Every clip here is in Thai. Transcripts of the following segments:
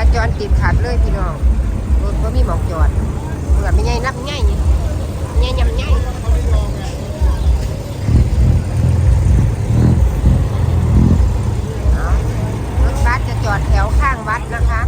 าจรติดขัดเลยพี่น้องรถก็มีหมอกจอดเผื่อไม่ง่ายนับง่ายนี่ง่ายยำง่ายรถบัสจะจอดแถวข้างวัดนะคะ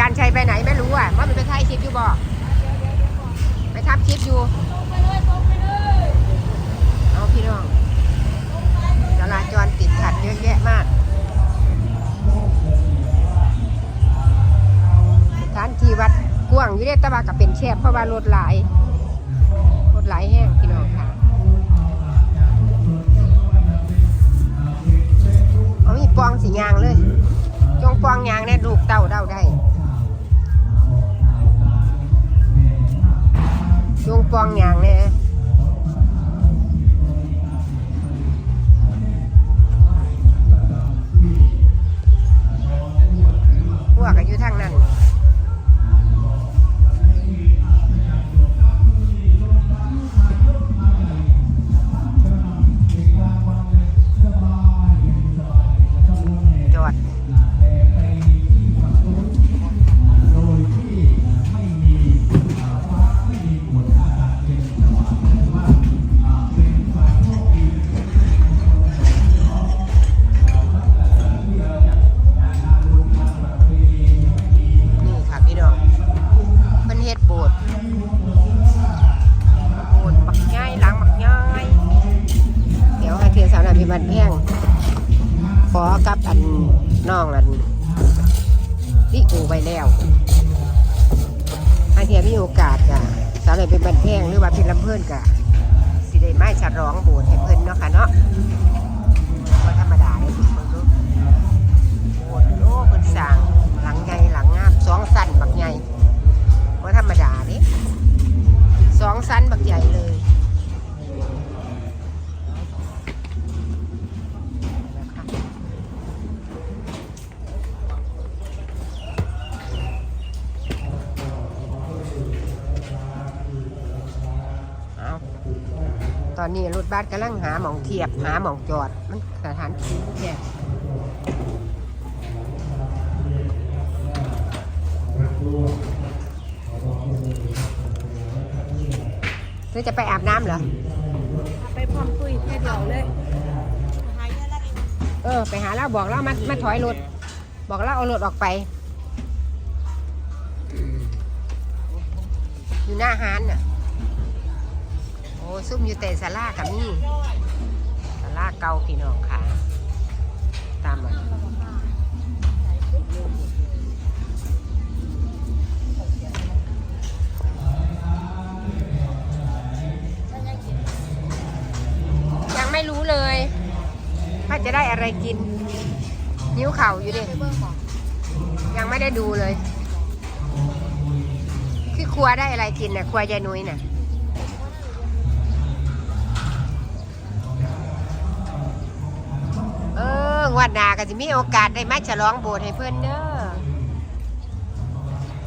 การใช้ไปไหนไม่รู้อะว่ามันไปถ่ายคลิปอยู่บ่ไปทำคลิปอยู่เอาพี่น้องจราจรติดขัดเยอะแยะมากสถานที่วัดกว้างอยู่เด้ต่ว่าก็เป็นแคบเพราะว่ารถหลายรถหลายแห้งพี่น้องค่ะเอามีปองสียางเลยจงปองยางเนี่ยลูกเต้าเด้าได้ งปองยางเนี่ พิบันแพงขอกับอันน้องอันนี่อูไปแล้วอาเทียมีโอกาสกะสาวนาพิบันแพงหรือว่าเป็นลำเพื่อนกะสิได้ไม้ฉลองโบสถ์ให้เพื่อนเนาะค่ะเนาะ ตอนนี้รถบัสกำลังหาหมองเทียบหาหมองจอด มันสถานที่แยกเธอจะไปอาบน้ำเหรอ ไปพร้อมคุยแค่เดียวเลยเออ ไปหาแล้วบอกแล้วมามาถอยรถ บอกแล้วเอารถออกไป อยู่หน้าฮานน่ะโอ้ ซุ่มอยู่แต่สารากับนี่สาราเก่าพี่น้องค่ะ ตามมายังไม่รู้เลยว่าจะได้อะไรกิน นิ้วเข่าอยู่ดิยังไม่ได้ดูเลย ที่ครัวได้อะไรกินน่ะครัวยายนุ้ยน่ะออ งวันหนาก็จะมีโอกาสได้มาฉลองโบสถ์ให้เพื่อนเด้อ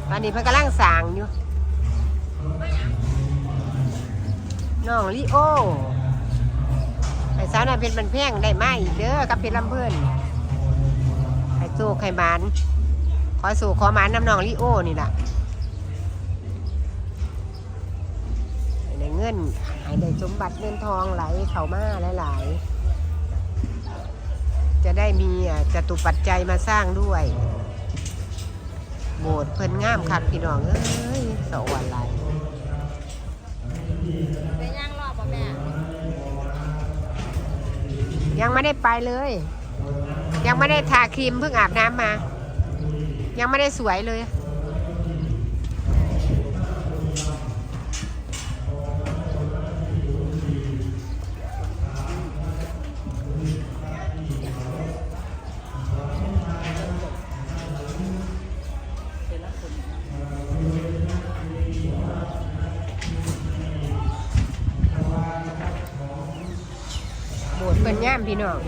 ตอนนี้เพิ่อนกำลังสร้างอยู่น้องลิโอไอ้สาวน่ะเป็นมันแพงได้มาอีกเด้อกับเพชรลำเพื่อนไอ้โซ่ไข่หมันขอสู่ขอหมันน้ำน้องลิโอนี่ล่ะให้ได้เงินให้ได้สมบัติเงินทองไหลเข้ามาหลายๆ จะได้มีอะจตุปัจจัยมาสร้างด้วย โบสถ์เพิ่นงามคักพี่น้องเอ้ยสวรรค์ไรไปย่างรอบป่ะแม่ ยังไม่ได้ไปเลย ยังไม่ได้ทาครีมเพิ่งอาบน้ำมา ยังไม่ได้สวยเลย งามพี่น้อง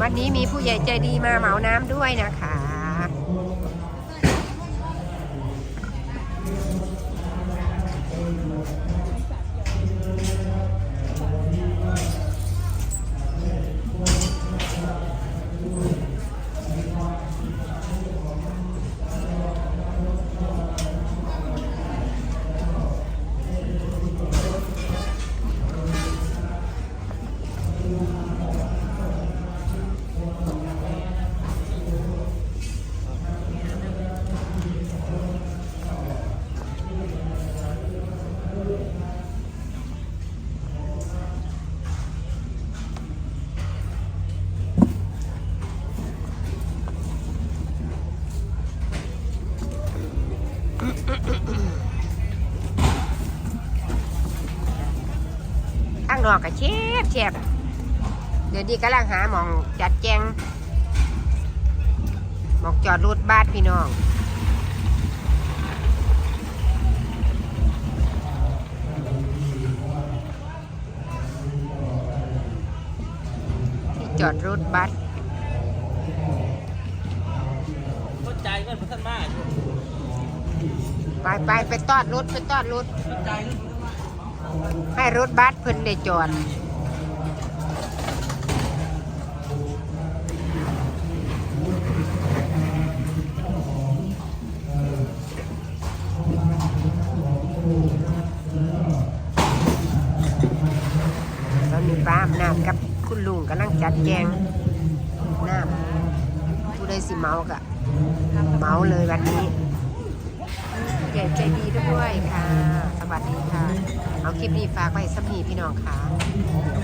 วันนี้มีผู้ใหญ่ใจดีมาเหมาน้ำด้วยนะคะ นอกก็เชฟเชฟเดี๋ยวดีกำลังหาหมองจัดแจงหมองจอดรถบ้านพี่น้องที่จอดรถบัสก็ใจายเงินพันมาก ไปไปไปตอดรถไปตอดรถใให้รถบัสเพิ่นได้จอดตอนนี้ป้าอำนาจกับคุณลุงกำลังจัดแจงน้ำผู้ใดสิเมากะเมาเลยวันนี้ ใหญ่ใจดีด้วยค่ะ สวัสดีค่ะ เอาคลิปนี้ฝากไว้สักนีพี่น้องค่ะ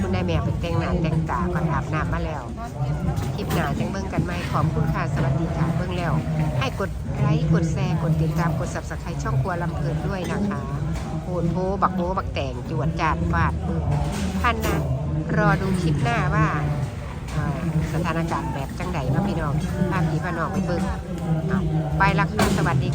คุณนายแม่เป็นแต่งหน้าแต่งตาก่อนอาบน้ำมาแล้ว คลิปหน้าจังเบิ่งกันไหมขอบคุณค่ะ สวัสดีค่ะ เบิ่งแล้ว ให้กดไลค์กดแชร์กดติดตามกด subscribe ช่องครัวลำเพลินด้วยนะคะโหดโบบักโบบักแต่งจวดจาดฟาดมือพันนะรอดูคลิปหน้าว่าสถานการณ์แบบจังใดเนาะพี่น้องพาพี่พาน้องไปเบิ่งไปละค่ะสวัสดีค่ะ